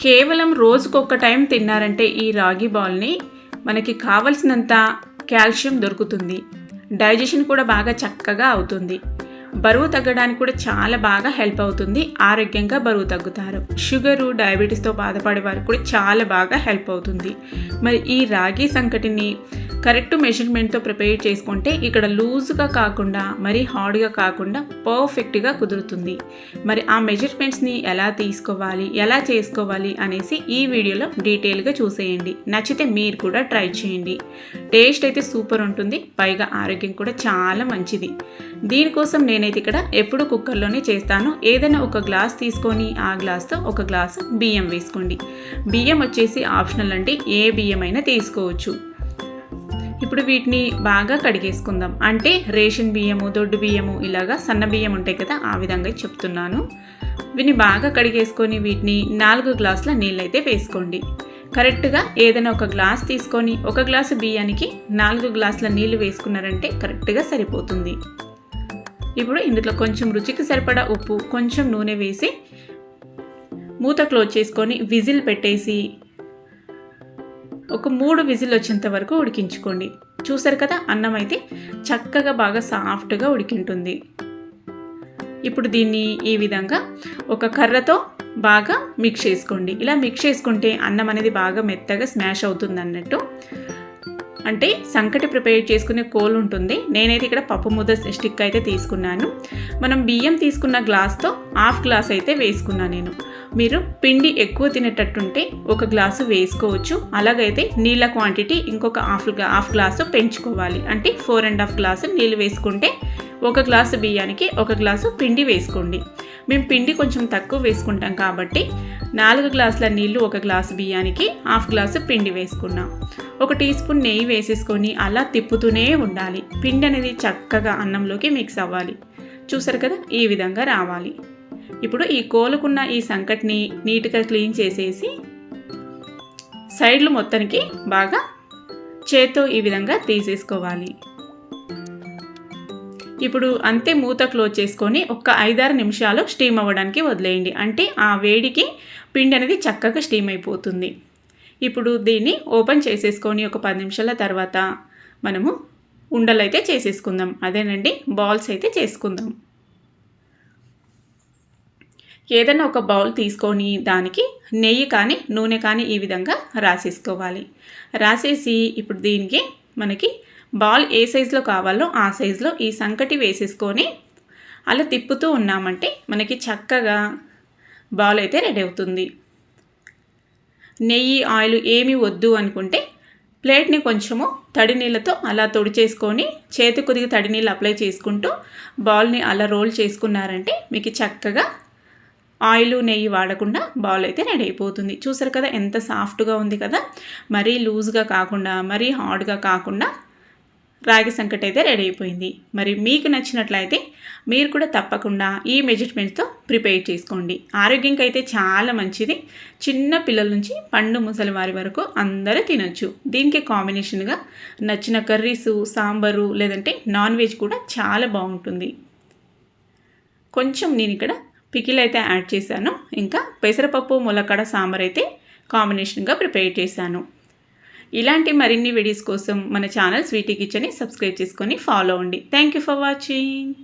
కేవలం రోజుకొక టైం తిన్నారంటే ఈ రాగి బాల్ని మనకి కావలసినంత కాల్షియం దొరుకుతుంది. డైజెషన్ కూడా బాగా చక్కగా అవుతుంది. బరువు తగ్గడానికి కూడా చాలా బాగా హెల్ప్ అవుతుంది. ఆరోగ్యంగా బరువు తగ్గుతారు. షుగరు డయాబెటీస్తో బాధపడే వారికి కూడా చాలా బాగా హెల్ప్ అవుతుంది. మరి ఈ రాగి సంకటిని కరెక్ట్ మెజర్మెంట్తో ప్రిపేర్ చేసుకుంటే ఇక్కడ లూజ్గా కాకుండా మరీ హార్డ్గా కాకుండా పర్ఫెక్ట్గా కుదురుతుంది. మరి ఆ మెజర్మెంట్స్ని ఎలా తీసుకోవాలి ఎలా చేసుకోవాలి అనేసి ఈ వీడియోలో డీటెయిల్గా చూసేయండి. నచ్చితే మీరు కూడా ట్రై చేయండి. టేస్ట్ అయితే సూపర్ ఉంటుంది. పైగా ఆరోగ్యం కూడా చాలా మంచిది. దీనికోసం నేను నేనైతే ఇక్కడ ఎప్పుడు కుక్కర్లోనే చేస్తాను. ఏదైనా ఒక గ్లాస్ తీసుకొని ఆ గ్లాస్తో ఒక గ్లాసు బియ్యం వేసుకోండి. బియ్యం వచ్చేసి ఆప్షనల్ అండి ఏ బియ్యం అయినా తీసుకోవచ్చు. ఇప్పుడు వీటిని బాగా కడిగేసుకుందాం. అంటే రేషన్ బియ్యము దొడ్డు బియ్యము ఇలాగా సన్న బియ్యం ఉంటాయి కదా ఆ విధంగా చెప్తున్నాను. వీటిని బాగా కడిగేసుకొని వీటిని నాలుగు గ్లాసుల నీళ్ళు అయితే వేసుకోండి. కరెక్ట్గా ఏదైనా ఒక గ్లాస్ తీసుకొని ఒక గ్లాసు బియ్యానికి నాలుగు గ్లాసుల నీళ్ళు వేసుకున్నారంటే కరెక్ట్గా సరిపోతుంది. ఇప్పుడు ఇందులో కొంచెం రుచికి సరిపడా ఉప్పు కొంచెం నూనె వేసి మూత క్లోజ్ చేసుకొని విజిల్ పెట్టేసి ఒక మూడు విజిల్ వచ్చేంత వరకు ఉడికించుకోండి. చూసారు కదా అన్నం అయితే చక్కగా బాగా సాఫ్ట్గా ఉడికింటుంది. ఇప్పుడు దీన్ని ఈ విధంగా ఒక కర్రతో బాగా మిక్స్ చేసుకోండి. ఇలా మిక్స్ చేసుకుంటే అన్నం అనేది బాగా మెత్తగా స్మాష్ అవుతుంది అన్నట్టు. అంటే సంకటి ప్రిపేర్ చేసుకునే కోల్ ఉంటుంది. నేనైతే ఇక్కడ పప్పు ముద్ద స్టిక్ అయితే తీసుకున్నాను. మనం బియ్యం తీసుకున్న గ్లాస్తో హాఫ్ గ్లాస్ అయితే వేసుకున్నాను నేను. మీరు పిండి ఎక్కువ తినేటట్టుంటే ఒక గ్లాసు వేసుకోవచ్చు. అలాగైతే నీళ్ళ క్వాంటిటీ ఇంకొక హాఫ్ హాఫ్ గ్లాసు పెంచుకోవాలి. అంటే ఫోర్ అండ్ హాఫ్ గ్లాసు నీళ్ళు వేసుకుంటే ఒక గ్లాసు బియ్యానికి ఒక గ్లాసు పిండి వేసుకోండి. మేము పిండి కొంచెం తక్కువ వేసుకుంటాం కాబట్టి నాలుగు గ్లాసుల నీళ్ళు ఒక గ్లాసు బియ్యానికి హాఫ్ గ్లాసు పిండి వేసుకున్నాం. ఒక టీ స్పూన్ నెయ్యి వేసేసుకొని అలా తిప్పుతూనే ఉండాలి. పిండి అనేది చక్కగా అన్నంలోకి మిక్స్ అవ్వాలి. చూసారు కదా? ఈ విధంగా రావాలి. ఇప్పుడు ఈ కోలుకున్న ఈ సంకటిని నీట్గా క్లీన్ చేసేసి సైడ్లు మొత్తానికి బాగా చేత్తో ఈ విధంగా తీసేసుకోవాలి. ఇప్పుడు అంతే మూత క్లోజ్ చేసుకొని ఒక ఐదారు నిమిషాలు స్టీమ్ అవ్వడానికి వదిలేయండి. అంటే ఆ వేడికి పిండి అనేది చక్కగా స్టీమ్ అయిపోతుంది. ఇప్పుడు దీన్ని ఓపెన్ చేసేసుకొని ఒక పది నిమిషాల తర్వాత మనము ఉండలు అయితే చేసేసుకుందాం. అదేనండి బాల్స్ అయితే చేసుకుందాం. ఏదైనా ఒక బౌల్ తీసుకొని దానికి నెయ్యి కానీ నూనె కానీ ఈ విధంగా రాసేసుకోవాలి. రాసేసి ఇప్పుడు దీనికి మనకి బాల్ ఏ సైజులో కావాలో ఆ సైజులో ఈ సంకటి వేసేసుకొని అలా తిప్పుతూ ఉన్నామంటే మనకి చక్కగా బాల్ అయితే రెడీ అవుతుంది. నెయ్యి ఆయిల్ ఏమి వద్దు అనుకుంటే ప్లేట్ని కొంచెము తడి నీళ్ళతో అలా చేసుకొని చేతి కొద్దిగా తడి నీళ్ళు అప్లై చేసుకుంటూ బాల్ని అలా రోల్ చేసుకున్నారంటే మీకు చక్కగా ఆయిల్ నెయ్యి వాడకుండా బాల్ అయితే రెడీ అయిపోతుంది. చూసారు కదా ఎంత సాఫ్ట్గా ఉంది కదా? మరీ లూజ్గా కాకుండా మరీ హార్డ్గా కాకుండా రాగి సంకటి అయితే రెడీ అయిపోయింది. మరి మీకు నచ్చినట్లయితే మీరు కూడా తప్పకుండా ఈ మెజర్మెంట్స్తో ప్రిపేర్ చేసుకోండి. ఆరోగ్యంకి అయితే చాలా మంచిది. చిన్న పిల్లల నుంచి పండు ముసలి వారి వరకు అందరూ తినొచ్చు. దీనికి కాంబినేషన్గా నచ్చిన కర్రీసు సాంబారు లేదంటే నాన్ వెజ్ కూడా చాలా బాగుంటుంది. కొంచెం నేను ఇక్కడ పికిల్ అయితే యాడ్ చేశాను. ఇంకా పెసరపప్పు ములక్కడ సాంబార్ అయితే కాంబినేషన్గా ప్రిపేర్ చేశాను. ఇలాంటి మరిన్ని వీడియోస్ కోసం మన ఛానల్ స్వీటీ కిచెన్ని సబ్స్క్రైబ్ చేసుకొని ఫాలో అవ్వండి. Thank you for watching